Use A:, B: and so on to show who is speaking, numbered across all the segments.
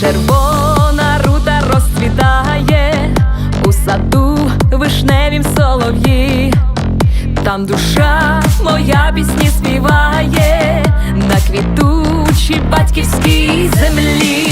A: червона рута розцвітає. У саду вишневім солов'ї, там душа моя пісні співає на квітучій батьківській землі,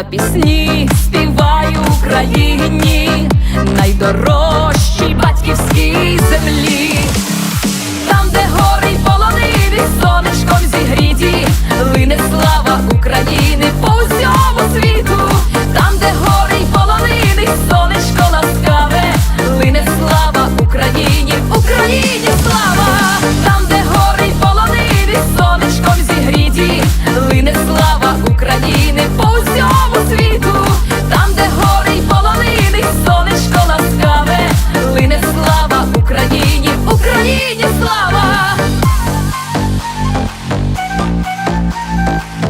A: я пісні співаю Україні, найдорожчій Там,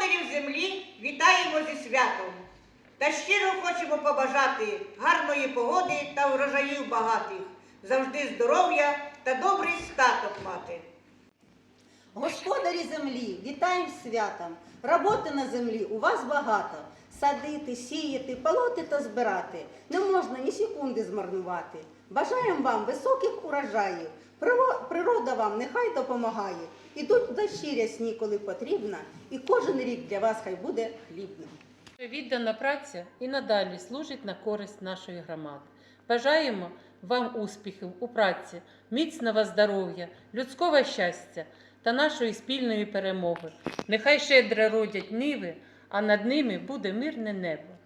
B: Господарів землі вітаємо зі святом та щиро хочемо побажати гарної погоди та врожаїв багатих, завжди здоров'я та добрий статок мати.
C: Господарі землі, вітаємо святом. Роботи на землі у вас багато. Садити, сіяти, полоти та збирати. Не можна ні секунди змарнувати. Бажаємо вам високих урожаїв. Природа вам нехай допомагає. Ідуть дощі рясні, коли потрібно, і кожен рік для вас хай буде хлібним.
D: Віддана праця і надалі служить на користь нашої громади. Бажаємо вам успіхів у праці, міцного здоров'я, людського щастя та нашої спільної перемоги. Нехай щедро родять ниви, а над ними буде мирне небо.